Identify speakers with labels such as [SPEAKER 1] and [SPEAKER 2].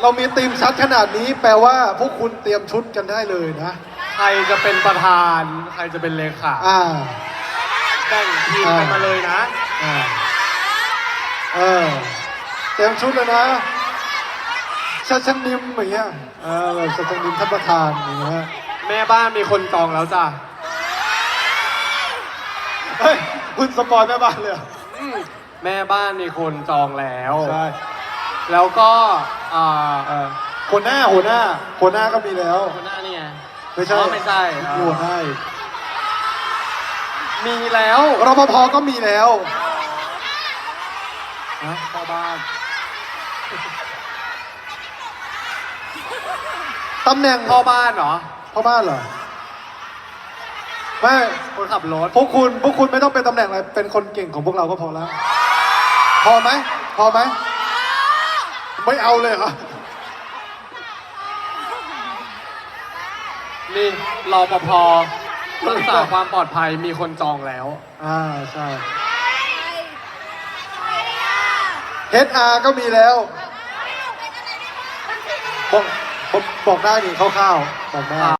[SPEAKER 1] เรามีธีมชัดขนาดนี้แปลว่าพวกคุณเตรียมชุดกันได้เลยนะ
[SPEAKER 2] ใครจะเป็นประธาน ใครจะเป็นเลขา
[SPEAKER 1] อ่า
[SPEAKER 2] แบ่งทีมกันมาเลยนะ
[SPEAKER 1] อ่า เออ เตรียมชุดเลยนะชัดชันนิมอย่างเงี้ยเออแบบชัดชันนิมท่านประธานอย่างเงี้ย
[SPEAKER 2] แม่บ้านมีคนจองแล้วจ้ะ
[SPEAKER 1] เฮ้ยคุณสปอยแม่บ้านเลยเหรอ
[SPEAKER 2] อืมแม่บ้านมีคนจองแล้ว
[SPEAKER 1] ใช่
[SPEAKER 2] แล้วก็อ่า
[SPEAKER 1] เออหัวหน้าหัวหน้าหัวหน้าก็มีแล้ว
[SPEAKER 2] คนหน้านี่ไง
[SPEAKER 1] ไม่ใช่
[SPEAKER 2] อ๋อไม่ใช่
[SPEAKER 1] มีหัวหน้าอีก
[SPEAKER 2] มีแล้ว
[SPEAKER 1] รปภก็มีแล้ว
[SPEAKER 2] นะพ่อบ้าน
[SPEAKER 1] ตำแหน่ง
[SPEAKER 2] พ่อบ้านเหรอ
[SPEAKER 1] พ่อบ้านเหรอไม่
[SPEAKER 2] คนขับรถ
[SPEAKER 1] พวกคุณพวกคุณไม่ต้องเป็นตำแหน่งอะไรเป็นคนเก่งของพวกเราก็พอแล้ว พอไหมพอไหม ไม่เอาเลยเหรอ
[SPEAKER 2] นี่รอปภรักษาความปลอดภัยมีคนจองแล้ว
[SPEAKER 1] อ่าใช่ HR ก็มีแล้วบอกบอกบอกได้นี่คร่าวๆบอกได้